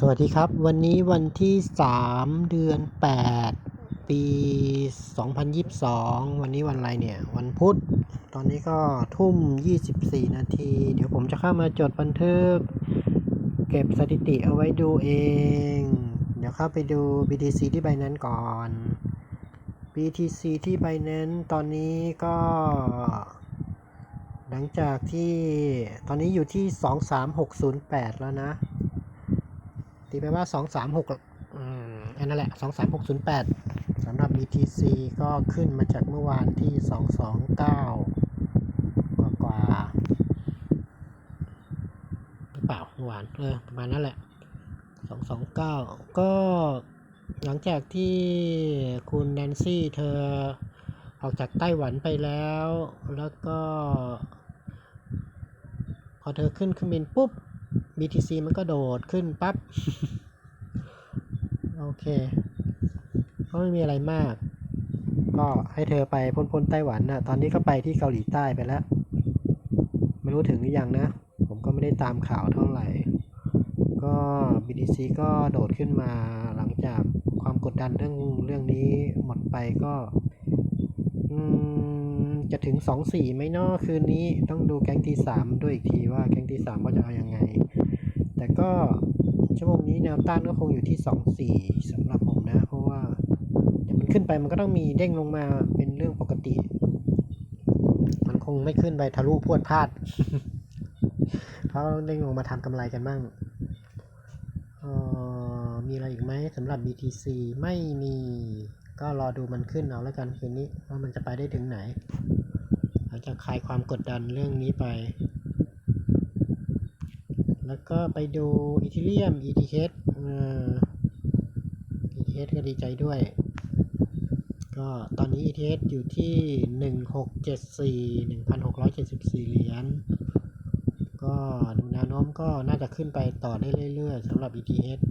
สวัสดีครับ วันนี้วันที่ 3 เดือน 8 ปี 2022 วันนี้วันอะไรเนี่ย วันพุธ ตอนนี้ก็ทุ่ม 24 นาที เดี๋ยวผมจะเข้ามาจดบันทึก เก็บสถิติเอาไว้ดูเอง เดี๋ยวเข้าไปดู BTC ที่ใบนั้นก่อน BTC ที่ใบนั้นตอนนี้ก็หลังจากที่ตอนนี้อยู่ที่ 23608 แล้วนะ ตีไปว่า 236อืมอันนั่นแหละ 23608สำหรับ BTC ก็ขึ้นมาจากเมื่อวานที่ 229 กว่ากว่าหรือเปล่าเมื่อวานเออประมาณนั้นแหละ 229 ก็หลังจากที่คุณแนนซี่เธอออกจากไต้หวันไปแล้ว แล้วก็ พอเธอขึ้นเครื่องบินปุ๊บ BTC มันก็โดดขึ้นปั๊บ โอเค ก็ไม่มีอะไรมาก ก็ให้เธอไปพ้นๆไต้หวันนะตอนนี้ก็ไปที่เกาหลีใต้ไปแล้ว ไม่รู้ถึงหรือยังนะ ผมก็ไม่ได้ตามข่าวเท่าไหร่ ก็ BTC ก็โดดขึ้นมาหลังจากความกดดันเรื่องเรื่องนี้หมดไปก็ อืม จะถึงสองสี่ไหมเนาะคืนนี้ต้องดูแก๊งที่สามด้วยอีกทีว่าแก๊งที่สามว่าจะเอาอยังไง แต่ก็ชั่วโมงนี้แนวต้านก็คงอยู่ที่สองสี่สำหรับผมนะ เพราะว่าเดี๋ยวมันขึ้นไปมันก็ต้องมีเด้งลงมาเป็นเรื่องปกติ มันคงไม่ขึ้นไปทะลุพวดพลาดเขาเด้งลงมาทำกำไรกันบ้างออมีอะไรอีกไหมสำหรับ BTC ไม่มีก็รอดูมันขึ้นเอาแล้วกันคืนนี้ว่ามันจะไปได้ถึงไหน หลังจากคลายความกดดันเรื่องนี้ไป แล้วก็ไปดูอีเทเรียม ETH เอ่อ ETH ก็ดีใจด้วย ก็ตอนนี้ ETH อยู่ที่ 1674 1,674 เหรียญ ก็ดูแนวโน้มก็น่าจะขึ้นไปต่อได้เรื่อยๆสำหรับ ETH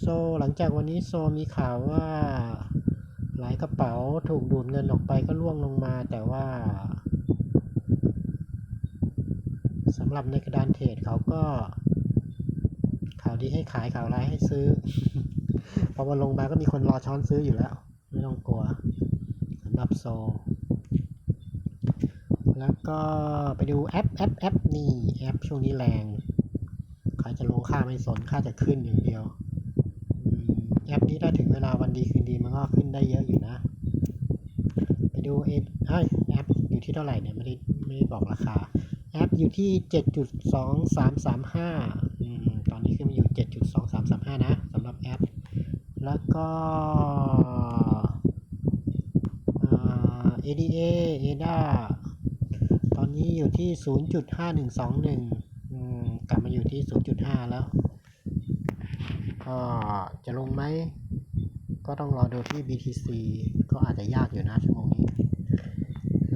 โซหลังจากวันนี้โซมีข่าวว่า หลายกระเป๋าถูกดูดเงินออกไปก็ล่วงลงมา แต่ว่าสำหรับในกระดานเทรดเขาก็ข่าวดีให้ขายข่าวร้ายให้ซื้อ พอมันลงมาก็มีคนรอช้อนซื้ออยู่แล้ว ไม่ต้องกลัวสำหรับโซ แล้วก็ไปดูแอปแอปแอปนี่แอปช่วงนี้แรงใครจะลงค่าไม่สนค่าจะขึ้นอย่างเดียว แอปนี้ถ้าถึงเวลาวันดีคืนดีมันก็ขึ้นได้เยอะอยู่นะ ไปดูเอเอ้ยแอปอยู่ที่เท่าไหร่เนี่ยไม่ได้ไม่ได้บอกราคา แอปอยู่ที่ 7.2335อืมตอนนี้ขึ้นมาอยู่ 7.2335 นะสำหรับแอป แล้วก็อ่า ADA ADA ตอนนี้อยู่ที่ 0.5121อืมกลับมาอยู่ที่ 0.5 แล้ว ก็จะลงไหม ก็ต้องรอดูที่ BTC ก็อาจจะยากอยู่นะชั่วโมงนี้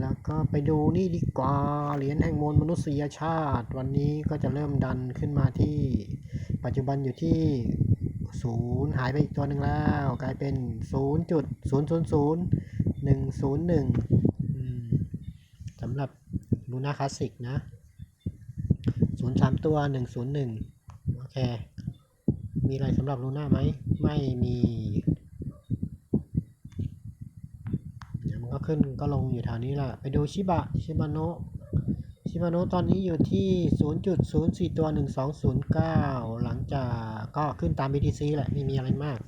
แล้วก็ไปดูนี่ดีกว่า เหรียญแห่งมวลมนุษยชาติ วันนี้ก็จะเริ่มดันขึ้นมาที่ปัจจุบันอยู่ที่ศูนย์หายไปอีกตัวหนึ่งแล้ว กลายเป็นศูนย์จุดศูนย์ศูนย์ศูนย์หนึ่งศูนย์หนึ่งสำหรับลูน่าคลาสสิกนะศูนย์สามตัวหนึ่งศูนย์หนึ่งโอเค มีอะไรสำหรับลูน่าไหม ไม่มีเดี๋ยวมันก็ขึ้นก็ลงอยู่แถวนี้แหละ ไปดูชิบะ ชิบะโนะชิบะโนะตอนนี้อยู่ที่ 0.04 ตัว 1209 หลังจากก็ขึ้นตาม BTC แหละ ไม่มีอะไรมาก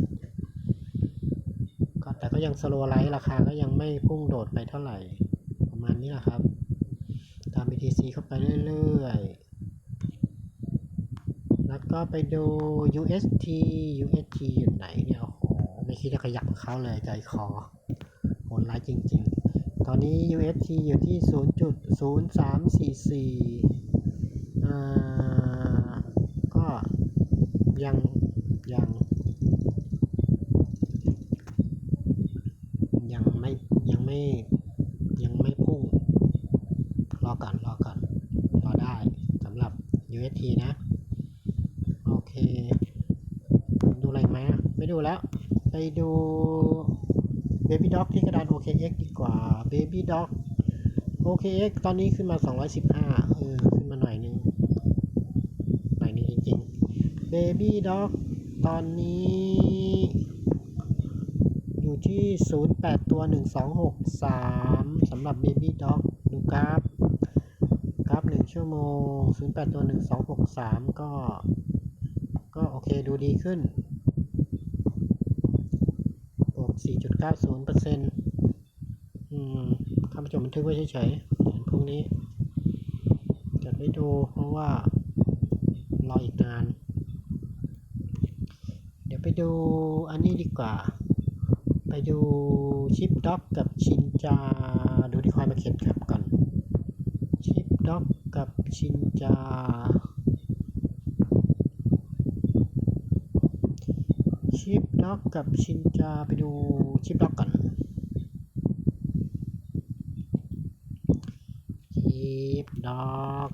ก็แต่ก็ยังสโลไลท์ราคาก็ยังไม่พุ่งโดดไปเท่าไหร่ ประมาณนี้แหละครับ ตาม BTC เข้าไปเรื่อยๆ ก็ไปดู UST UST อยู่ไหนเนี่ย โอ้โห ไม่คิดจะขยับเขาเลยใจคอโหดร้ายจริง ๆ ตอนนี้ UST อยู่ที่ 0.0344อ่า ก็ยัง ยัง ยังไม่ ยังไม่ ยังไม่พุ่ง รอก่อน รอก่อน รอได้สำหรับ UST นะ โอเค ดูอะไรไหมอะไม่ดูแล้ว ไป ดู Baby Dog ที่กระดาน OKX ดีกว่า Baby Dog OKX ตอนนี้ขึ้นมา 215เออขึ้นมาหน่อยนึง หน่อยนึงจริงๆ Baby Dog ตอนนี้ อยู่ที่ 08 ตัว 1263สำหรับ Baby Dog ดูกราฟกราฟ 1 ชั่วโมง 08 ตัว 1263 ก็ ก็โอเคดูดีขึ้น บวก4.90เปอร์เซ็นต์อืมข้าพเจ้าบันทึกไว้เฉยๆพวกนี้จดไว้ดูเพราะว่ารออีกนาน เดี๋ยวไปดูอันนี้ดีกว่า ไปดูชิปด็อกกับชินจา ดูที่คอยมาเข็นครับก่อน ชิปด็อกกับชินจา ชิปด็อกกับชินจาไปดูชิปด็อกก่อนชิปด็อก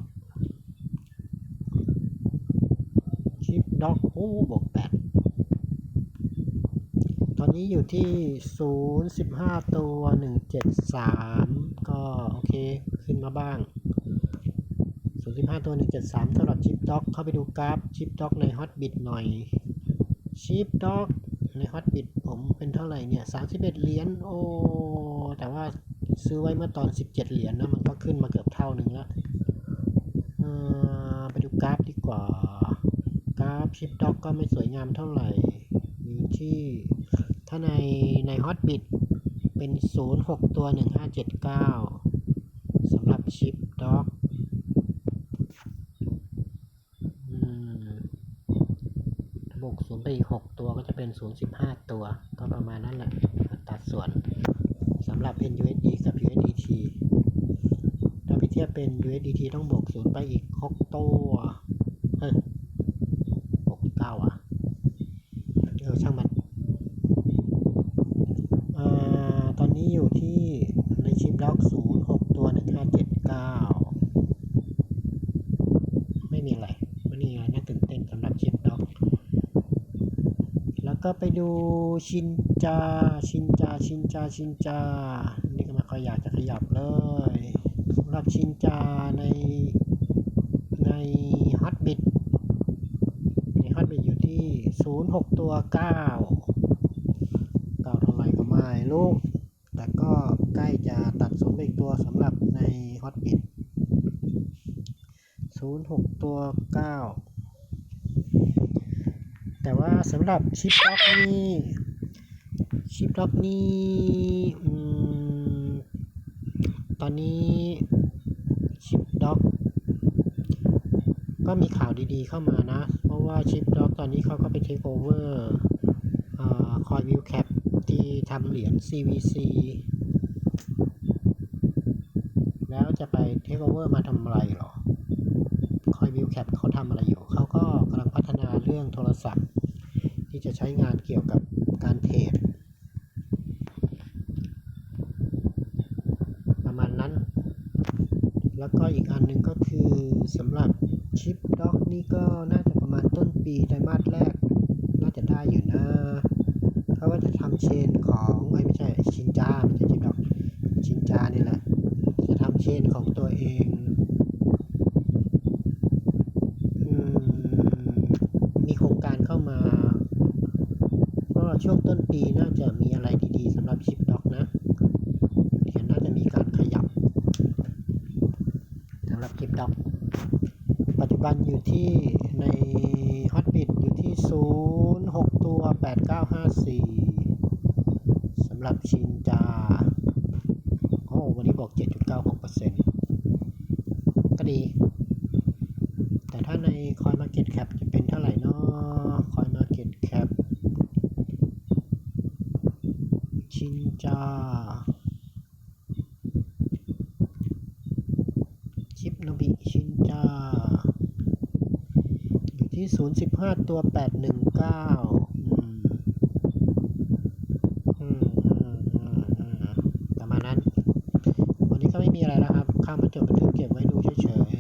ชิปด็อกโอ้บวกแปดตอนนี้อยู่ที่0 15ตัว173ก็โอเค ขึ้นมาบ้าง0 15ตัว173สำหรับชิปด็อกเข้าไปดูกราฟชิปด็อกในฮอตบิ t หน่อย ชิปด็อกในฮอตบิ t ผมเป็นเท่าไหร่เนี่ย31เอ็ดเหรียญโอ้แต่ว่าซื้อไว้เมื่อตอน17เจ็ดเหรียญนะมันก็ขึ้นมาเกือบเท่าหนึ่งแล้วไปดูกราฟดีกว่า กราฟชิปด็อกก็ไม่สวยงามเท่าไหร่อยู่ที่ถ้าในในฮอตบิ t เป็น 06 ตัว 1579สำหรับชิป บวก0ไปอีกหกตัวก็จะเป็นศูนย์สิบห้าตัว ก็ประมาณนั้นแหละ ตัดส่วนสำหรับ NUSD กับ USDT ถ้าไปเทียบเป็น USDT ต้องบวกศูนย์ไปอีกหกตัว เฮ้ย6 9อะ เออช่างมัน เอ่อตอนนี้อยู่ที่ในชิปล็อกศูนย์หกตัวหนึ่งห้าเจ็ดเก้าไม่มีอะไรไม่มีอะไรน่าตื่นเต้นสำหรับชิปล็อก แล้ว ก็ไปดูชินจา ชินจา ชินจา ชินจา นี่ก็ไม่ค่อยอยากจะขยับเลยสำหรับชินจาในในฮอตบิ t ในฮอตบิ t อยู่ที่ศูนย์หกตัวเก้าเก่าเท่าไหร่ก็ไม่รู้แต่ก็ใกล้จะตัดศูนย์ไปอีกตัวสำหรับในฮอตบิ t ศูนย์หกตัวเก้า แต่ว่าสำหรับชิปล็อกนี่ชิปล็อกนี่อืมตอนนี้ชิปด็อกก็มีข่าวดีๆเข้ามานะ เพราะว่าชิปด็อกตอนนี้เขาก็ไปเทคโอเวอร์คอยวิวแคปที่ทำเหรียญ CVC แล้วจะไปเทคโอเวอร์มาทำอะไรหรอคอยวิวแคปเขาทำอะไรอยู่ เขาก็กำลังพัฒนาเรื่องโทรศัพท์ จะใช้งานเกี่ยวกับการเทรดประมาณนั้น แล้วก็อีกอันหนึ่งก็คือสำหรับชิปด็อกนี่ก็น่าจะประมาณต้นปีไตรมาสแรก น่าจะได้อยู่นะเขาว่าจะทำเชนของไม่ใช่ชินจาไม่ใช่ชิปด็อกชินจานี่แหละจะทำเชนของตัวเอง อืมมีโครงการเข้ามา ก็ช่วงต้นปีน่าจะมีอะไรดีๆสำหรับชิปด็อกนะเหรียญน่าจะมีการขยับ ดับ ปัจจุบันอยู่ที่ในฮอตบิดอยู่ที่ 0 6 ตัว 8954สำหรับชินจา โอ้วันนี้บอก 7.96%ก็ดี แต่ถ้าใน Coin Market Cap จะเป็นเท่าไหร่เนาะ Coin Market Cap ชินจา ชิปโนบิชินจา อยู่ ที่ 0.15 ตัว 819ประมาณนั้น วันนี้ก็ไม่มีอะไรแล้วครับ ข้ามมาจดบันทึกเก็บไว้ดูเฉย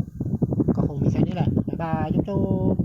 ๆ ก็คงมีแค่นี้แหละ บ๊ายบายจุ๊บ